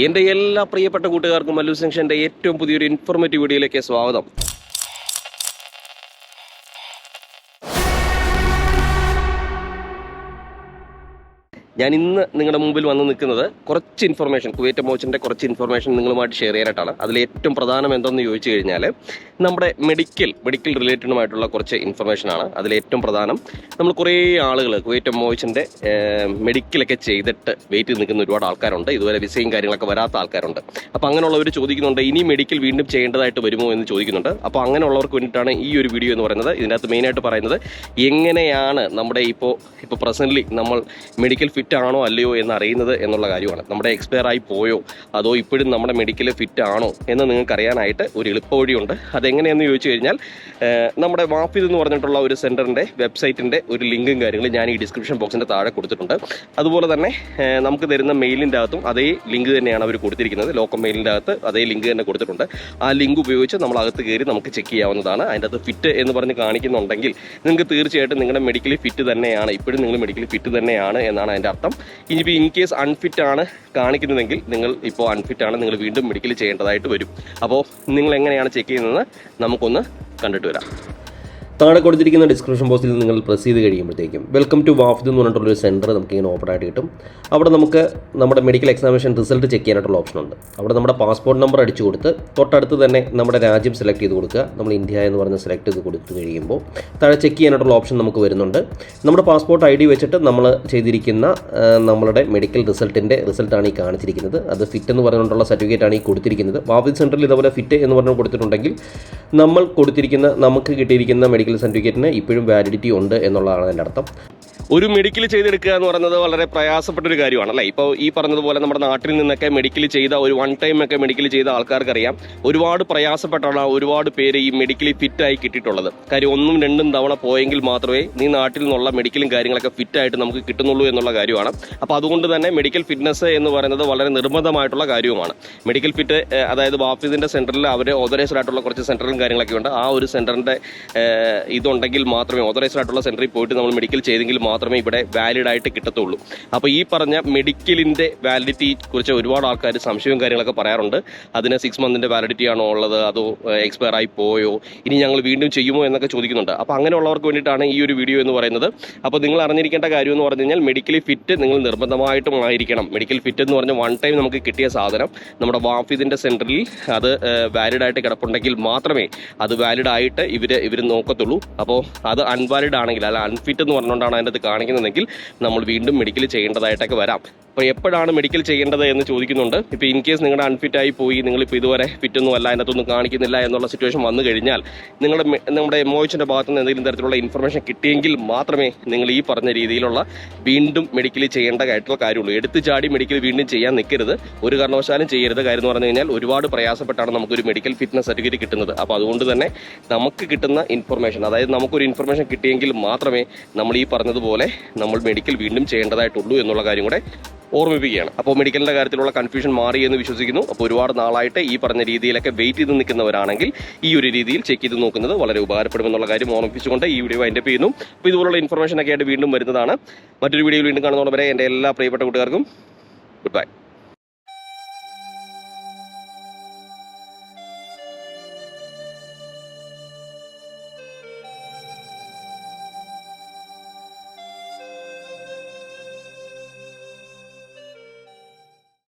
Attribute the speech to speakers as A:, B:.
A: എന്റെ എല്ലാ പ്രിയപ്പെട്ട കൂട്ടുകാർക്കും മല്ലു സെക്ഷന്റെ ഏറ്റവും പുതിയൊരു ഇൻഫോർമേറ്റീവ് വീഡിയോയിലേക്ക് സ്വാഗതം. ഞാൻ ഇന്ന് നിങ്ങളുടെ മുമ്പിൽ വന്ന് നിൽക്കുന്നത് കുറച്ച് ഇൻഫർമേഷൻ കുവൈറ്റ് മോച്ചിന്റെ കുറച്ച് ഇൻഫർമേഷൻ നിങ്ങളുമായിട്ട് ഷെയർ ചെയ്യാനായിട്ടാണ്. അതിൽ ഏറ്റവും പ്രധാനം എന്തെന്ന് ചോദിച്ചു കഴിഞ്ഞാൽ നമ്മുടെ മെഡിക്കൽ മെഡിക്കൽ റിലേറ്റഡുമായിട്ടുള്ള കുറച്ച് ഇൻഫർമേഷനാണ് അതിൽ ഏറ്റവും പ്രധാനം. നമ്മൾ കുറേ ആളുകൾ കുവൈറ്റ് മോച്ചിന്റെ മെഡിക്കലൊക്കെ ചെയ്തിട്ട് വെയിറ്റ് നിൽക്കുന്ന ഒരുപാട് ആൾക്കാരുണ്ട്. ഇതുവരെ വിസയും കാര്യങ്ങളൊക്കെ വരാത്ത ആൾക്കാരുണ്ട്. അപ്പോൾ അങ്ങനെയുള്ളവർ ചോദിക്കുന്നുണ്ട് ഇനി മെഡിക്കൽ വീണ്ടും ചെയ്യേണ്ടതായിട്ട് വരുമോ? എന്ന് ചോദിക്കുന്നുണ്ട്. അപ്പോൾ അങ്ങനെയുള്ളവർക്ക് വേണ്ടിയിട്ടാണ് ഈ ഒരു വീഡിയോ എന്ന് പറയുന്നത്. ഇതിനകത്ത് മെയിനായിട്ട് പറയുന്നത് എങ്ങനെയാണ് നമ്മുടെ ഇപ്പോൾ ഇപ്പോൾ പ്രസന്റ്ലി നമ്മൾ മെഡിക്കൽ ഫിറ്റ് ആണോ അല്ലയോ എന്ന് അറിയുന്നത് എന്നുള്ള കാര്യമാണ്. നമ്മുടെ എക്സ്പയർ ആയി പോയോ? അതോ ഇപ്പോഴും നമ്മുടെ മെഡിക്കൽ ഫിറ്റ് ആണോ എന്ന് നിങ്ങൾക്ക് അറിയാനായിട്ട് ഒരു എളുപ്പവഴിയുണ്ട്. അതെങ്ങനെയെന്ന് ചോദിച്ചു കഴിഞ്ഞാൽ നമ്മുടെ വാഫിദ് എന്ന് പറഞ്ഞിട്ടുള്ള ഒരു സെന്ററിന്റെ വെബ്സൈറ്റിന്റെ ഒരു ലിങ്കും കാര്യങ്ങളും ഞാൻ ഈ ഡിസ്ക്രിപ്ഷൻ ബോക്സിന്റെ താഴെ കൊടുത്തിട്ടുണ്ട്. അതുപോലെ തന്നെ നമുക്ക് തരുന്ന മെയിലിന്റെ അകത്തും അതേ ലിങ്ക് തന്നെയാണ് അവർ കൊടുത്തിരിക്കുന്നത്. ലോക്കൽ മെയിലിന്റെ അകത്ത് അതേ ലിങ്ക് തന്നെ കൊടുത്തിട്ടുണ്ട്. ആ ലിങ്ക് ഉപയോഗിച്ച് നമ്മൾ അകത്ത് കയറി നമുക്ക് ചെക്ക് ചെയ്യാവുന്നതാണ്. അതിന്റെ അകത്ത് ഫിറ്റ് എന്ന് പറഞ്ഞ് കാണിക്കുന്നുണ്ടെങ്കിൽ നിങ്ങൾക്ക് തീർച്ചയായിട്ടും നിങ്ങളുടെ മെഡിക്കലി ഫിറ്റ് തന്നെയാണ്. ഇപ്പോഴും നിങ്ങൾ മെഡിക്കലി ഫിറ്റ് തന്നെയാണ് എന്നാണ് അതിന്റെ അർത്ഥം ഇനിയിപ്പോൾ ഇൻ കേസ് അൺഫിറ്റ് ആണ് കാണിക്കുന്നതെങ്കിൽ നിങ്ങൾ ഇപ്പോൾ അൺഫിറ്റ് ആണ് നിങ്ങൾ വീണ്ടും മെഡിക്കൽ ചെയ്യേണ്ടതായിട്ട് വരും. അപ്പോൾ നിങ്ങൾ എങ്ങനെയാണ് ചെക്ക് ചെയ്യുന്നത് നമുക്കൊന്ന് കണ്ടിട്ട് വരാം. താഴെ കൊടുത്തിരിക്കുന്ന ഡിസ്ക്രിപ്ഷൻ ബോക്സിൽ നിങ്ങൾ പ്രസ് ചെയ്ത് കഴിയുമ്പോഴത്തേക്കും വെൽക്കം ടു വാഫ്ദ് എന്ന് പറഞ്ഞിട്ടുള്ളൊരു സെന്റർ നമുക്ക് ഇങ്ങനെ ഓപ്പൺ ആയിട്ട് കിട്ടും. അവിടെ നമുക്ക് നമ്മുടെ മെഡിക്കൽ എക്സാമിനേഷൻ റിസൾട്ട് ചെക്ക് ചെയ്യാനായിട്ടുള്ള ഓപ്ഷൻ ഉണ്ട്. അവിടെ നമ്മുടെ പാസ്പോർട്ട് നമ്പർ അടിച്ചു കൊടുത്ത് തൊട്ടടുത്ത് തന്നെ നമ്മുടെ രാജ്യം സെലക്ട് ചെയ്ത് കൊടുക്കുക. നമ്മൾ ഇന്ത്യ എന്ന് പറഞ്ഞ് സെലക്ട് ചെയ്ത് കൊടുത്തു കഴിയുമ്പോൾ താഴെ ചെക്ക് ചെയ്യാനായിട്ടുള്ള ഓപ്ഷൻ നമുക്ക് വരുന്നുണ്ട്. നമ്മുടെ പാസ്പോർട്ട് ഐ ഡി വെച്ചിട്ട് നമ്മൾ ചെയ്തിരിക്കുന്ന നമ്മളുടെ മെഡിക്കൽ റിസൾട്ടിന്റെ റിസൾട്ടാണ് ഈ കാണിച്ചിരിക്കുന്നത്. അത് ഫിറ്റ് എന്ന് പറഞ്ഞുകൊണ്ടുള്ള സർട്ടിഫിക്കറ്റ് ആണ് ഈ കൊടുത്തിരിക്കുന്നത്. വാഫിദ് സെന്ററിൽ ഇതുപോലെ ഫിറ്റ് എന്ന് പറഞ്ഞു കൊടുത്തിട്ടുണ്ടെങ്കിൽ നമ്മൾ കൊടുത്തിരിക്കുന്ന നമുക്ക് കിട്ടിയിരിക്കുന്ന മെഡിക്കൽ സർട്ടിഫിക്കറ്റിന് ഇപ്പോഴും വാലിഡിറ്റി ഉണ്ട് എന്നുള്ളതാണ് അതിന്റെ അർത്ഥം. ഒരു മെഡിക്കൽ ചെയ്തെടുക്കുക എന്ന് പറയുന്നത് വളരെ പ്രയാസപ്പെട്ട ഒരു കാര്യമാണ് അല്ലേ? ഇപ്പോൾ ഈ പറഞ്ഞതുപോലെ നമ്മുടെ നാട്ടിൽ നിന്നൊക്കെ മെഡിക്കൽ ചെയ്ത ഒരു വൺ ടൈം ഒക്കെ മെഡിക്കൽ ചെയ്ത ആൾക്കാർക്കറിയാം. ഒരുപാട് പ്രയാസപ്പെട്ടാണ് ഒരുപാട് പേര് ഈ മെഡിക്കലി ഫിറ്റായി കിട്ടിയിട്ടുള്ളത്. കാര്യം ഒന്നും രണ്ടും തവണ പോയെങ്കിൽ മാത്രമേ നീ നാട്ടിൽ നിന്നുള്ള മെഡിക്കലും കാര്യങ്ങളൊക്കെ ഫിറ്റായിട്ട് നമുക്ക് കിട്ടുന്നുള്ളൂ എന്നുള്ള കാര്യമാണ്. അപ്പോൾ അതുകൊണ്ട് തന്നെ മെഡിക്കൽ ഫിറ്റ്നസ് എന്ന് പറയുന്നത് വളരെ നിർബന്ധമായിട്ടുള്ള കാര്യവുമാണ്. മെഡിക്കൽ ഫിറ്റ് അതായത് ബാഫിദിന്റെ സെന്ററിൽ അവർ ഓതറൈസ്ഡ് ആയിട്ടുള്ള കുറച്ച് സെന്ററും കാര്യങ്ങളൊക്കെ ഉണ്ട്. ആ ഒരു സെന്ററിന്റെ ഇതുണ്ടെങ്കിൽ മാത്രമേ ഓതറൈസ്ഡ് ആയിട്ടുള്ള സെന്ററിൽ പോയിട്ട് നമ്മൾ മെഡിക്കൽ ചെയ്തെങ്കിൽ മാത്രമേ ഇവിടെ വാലിഡ് ആയിട്ട് കിട്ടത്തുള്ളൂ. അപ്പോൾ ഈ പറഞ്ഞ മെഡിക്കലിന്റെ വാലിഡിറ്റി കുറിച്ച് ഒരുപാട് ആൾക്കാർ സംശയവും കാര്യങ്ങളൊക്കെ പറയാറുണ്ട്. അതിന് സിക്സ് മന്തിന്റെ വാലിഡിറ്റി ആണോ ഉള്ളത്? അതോ എക്സ്പയർ ആയി പോയോ? ഇനി ഞങ്ങൾ വീണ്ടും ചെയ്യുമോ എന്നൊക്കെ ചോദിക്കുന്നുണ്ട്. അപ്പോൾ അങ്ങനെയുള്ളവർക്ക് വേണ്ടിയിട്ടാണ് ഈ ഒരു വീഡിയോ എന്ന് പറയുന്നത്. അപ്പോൾ നിങ്ങൾ അറിഞ്ഞിരിക്കേണ്ട കാര്യം എന്ന് പറഞ്ഞു കഴിഞ്ഞാൽ മെഡിക്കലി ഫിറ്റ് നിങ്ങൾ നിർബന്ധമായിട്ടും ആയിരിക്കണം. മെഡിക്കൽ ഫിറ്റ് എന്ന് പറഞ്ഞാൽ വൺ ടൈം നമുക്ക് കിട്ടിയ സാധനം നമ്മുടെ വാഫിദിന്റെ സെന്ററിൽ അത് വാലിഡ് ആയിട്ട് കിടപ്പുണ്ടെങ്കിൽ മാത്രമേ അത് വാലിഡ് ആയിട്ട് ഇവർ ഇവർ നോക്കത്തുള്ളൂ. അപ്പോൾ അത് അൺവാലിഡ് ആണെങ്കിൽ അല്ല അൺഫിറ്റ് എന്ന് പറഞ്ഞുകൊണ്ടാണ് അതിന്റെ അത് കാണിക്കുന്നതെങ്കിൽ നമ്മൾ വീണ്ടും മെഡിക്കൽ ചെയ്യേണ്ടതായിട്ടൊക്കെ വരാം. അപ്പോൾ എപ്പോഴാണ് മെഡിക്കൽ ചെയ്യേണ്ടത് എന്ന് ചോദിക്കുന്നുണ്ട്. ഇപ്പോൾ ഇൻ കേസ് നിങ്ങളുടെ അൺഫിറ്റായി പോയി നിങ്ങളിപ്പോൾ ഇതുവരെ ഫിറ്റൊന്നും അല്ല അതിനകത്തൊന്നും കാണിക്കുന്നില്ല എന്നുള്ള സിറ്റുവേഷൻ വന്നു കഴിഞ്ഞാൽ നിങ്ങളുടെ നമ്മുടെ എമോയിച്ചിന്റെ ഭാഗത്ത് നിന്ന് എന്തെങ്കിലും തരത്തിലുള്ള ഇൻഫർമേഷൻ കിട്ടിയെങ്കിൽ മാത്രമേ നിങ്ങൾ ഈ പറഞ്ഞ രീതിയിലുള്ള വീണ്ടും മെഡിക്കൽ ചെയ്യേണ്ടതായിട്ടുള്ള കാര്യമുള്ളൂ. എടുത്തു ചാടി മെഡിക്കൽ വീണ്ടും ചെയ്യാൻ നിൽക്കരുത്. ഒരു കാരണവശാലും ചെയ്യരുത്. കാര്യം എന്ന് പറഞ്ഞു കഴിഞ്ഞാൽ ഒരുപാട് പ്രയാസപ്പെട്ടാണ് നമുക്കൊരു മെഡിക്കൽ ഫിറ്റ്നസ് സർട്ടിഫിക്കറ്റ് കിട്ടുന്നത്. അപ്പോൾ അതുകൊണ്ട് തന്നെ നമുക്ക് കിട്ടുന്ന ഇൻഫർമേഷൻ അതായത് നമുക്കൊരു ഇൻഫർമേഷൻ കിട്ടിയെങ്കിൽ മാത്രമേ നമ്മൾ ഈ പറഞ്ഞതുപോലെ നമ്മൾ മെഡിക്കൽ വീണ്ടും ചെയ്യേണ്ടതായിട്ടുള്ളൂ എന്നുള്ള കാര്യം കൂടെ ഓർമ്മിപ്പിക്കുകയാണ്. അപ്പോൾ മെഡിക്കലിന്റെ കാര്യത്തിലുള്ള കൺഫ്യൂഷൻ മാറി എന്ന് വിശ്വസിക്കുന്നു. അപ്പോൾ ഒരുപാട് നാളായിട്ട് ഈ പറഞ്ഞ രീതിയിലൊക്കെ വെയിറ്റ് ചെയ്ത് നിൽക്കുന്നവരാണെങ്കിൽ ഈ ഒരു രീതിയിൽ ചെക്ക് ചെയ്ത് നോക്കുന്നത് വളരെ ഉപകാരപ്പെടുമെന്നുള്ള കാര്യം ഓർമ്മിപ്പിച്ചുകൊണ്ട് ഈ വീഡിയോ അതിന്റെ ചെയ്യുന്നു. അപ്പോൾ ഇതുപോലുള്ള ഇൻഫർമേഷൻ ഒക്കെ ആയിട്ട് വീണ്ടും വരുന്നതാണ്. മറ്റൊരു വീഡിയോയിൽ വീണ്ടും കാണുന്നവരെ വരെ എന്റെ എല്ലാ പ്രിയപ്പെട്ട കൂട്ടുകാർക്കും ഗുഡ് ബൈ